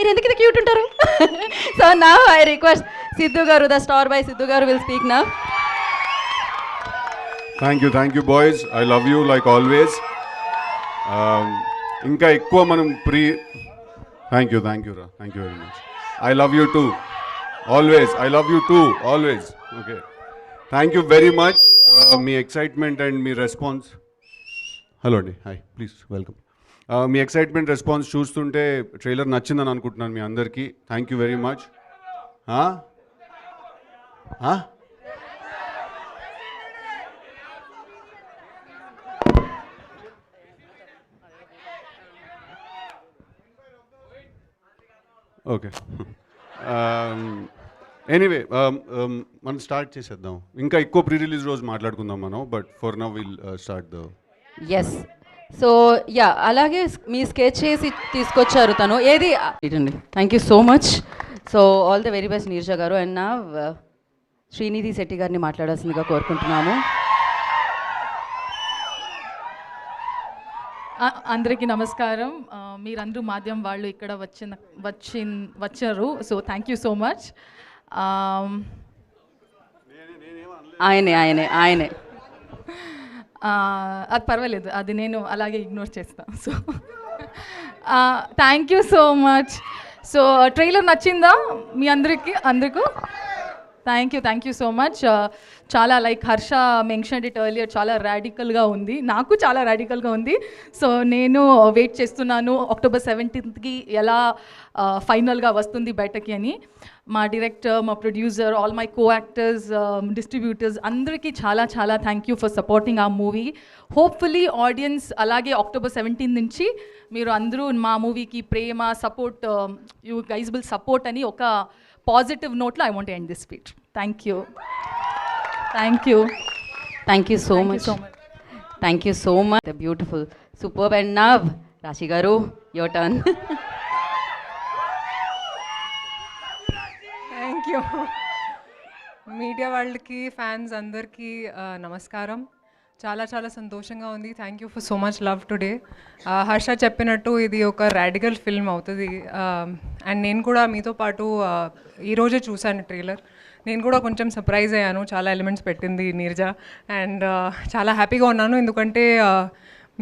మీరు ఎందుకు ఇది క్యూట్ ఉంటారు సో నా ఐ రిక్వెస్ట్ సిద్ధు గారు the star by Siddhu garu will speak నా thank you thank you boys I love you like always ఇంకా ఎక్కువ మనం pre thank you thank you రా thank you very much I love you too always I love you too always okay thank you very much me excitement and మీ response hello అండి hi please welcome Uh, మీ excitement response చూస్తుంటే trailer నచ్చిందని అనుకుంటున్నాను మీ అందరికీ. Thank you very much okay anyway మనం start చేసేద్దాం. ఇంకా ఎక్కువ ప్రీ రిలీజ్ రోజు మాట్లాడుకుందాం మనం but for now will start the S so yeah అలాగే మీ స్కెచ్ చేసి తీసుకొచ్చారు తను. ఏది? ఇటండి thank you so much so all the very best Neerja garu. And నా శ్రీనిధి శెట్టి గారిని మాట్లాడాల్సిందిగా కోరుకుంటున్నాము. అందరికీ నమస్కారం. మీరందరూ మాధ్యమం వాళ్ళు ఇక్కడ వచ్చిన వచ్చి వచ్చారు. So thank you so much ఆయనే ఆయనే ఆయనే. అది పర్వాలేదు. అది నేను అలాగే ఇగ్నోర్ చేస్తాను so thank you so much so trailer నచ్చిందా మీ అందరికీ? అందరికీ? Thank you thank you so much చాలా like Harsha mention it earlier చాలా రాడికల్గా ఉంది. నాకు చాలా రాడికల్గా ఉంది. సో నేను వెయిట్ చేస్తున్నాను. అక్టోబర్ సెవెంటీన్త్కి ఎలా ఫైనల్గా వస్తుంది బయటకి అని. మా డైరెక్టర్ మా producer all my co actors distributors అందరికీ చాలా చాలా థ్యాంక్ యూ ఫర్ సపోర్టింగ్ ఆ మూవీ హోప్ఫుల్లీ ఆడియన్స్ అలాగే అక్టోబర్ సెవెంటీన్ నుంచి మీరు అందరూ మా మూవీకి ప్రేమ support you guys will support అని ఒక పాజిటివ్ నోట్లో I want end this speech thank you thank you thank you so much. Thank you so much the beautiful super and now Raashi garu your turn thank you media వాళ్ళకి fans అందరికీ నమస్కారం. చాలా చాలా సంతోషంగా ఉంది. Thank you for so much love today. Harsha చెప్పినట్టు ఇది ఒక రాడికల్ ఫిల్మ్ అవుతుంది. అండ్ నేను కూడా మీతో పాటు ఈరోజే చూశాను ట్రైలర్. నేను కూడా కొంచెం సర్ప్రైజ్ అయ్యాను. చాలా ఎలిమెంట్స్ పెట్టింది నీర్జా. అండ్ చాలా హ్యాపీగా ఉన్నాను. ఎందుకంటే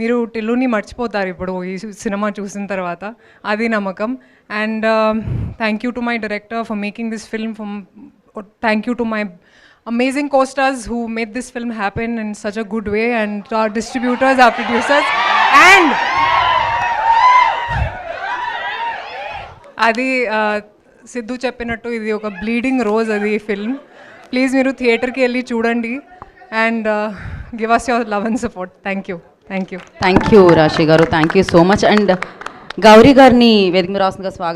మీరు టిల్లుని మర్చిపోతారు ఇప్పుడు ఈ సినిమా చూసిన తర్వాత. అది నమ్మకం. And thank you to my director for making this film for thank you to my amazing costars who made this film happen in such a good way and our distributors our producers and అది uh, Siddhu చెప్పినట్టు ఇది ఒక bleeding rose అది film please మీరు థియేటర్కి వెళ్ళి చూడండి. And give us your love and support thank you thank you thank you Raashi garu thank you so much and Gauri గారిని వేదిక రాసుగా స్వాగతం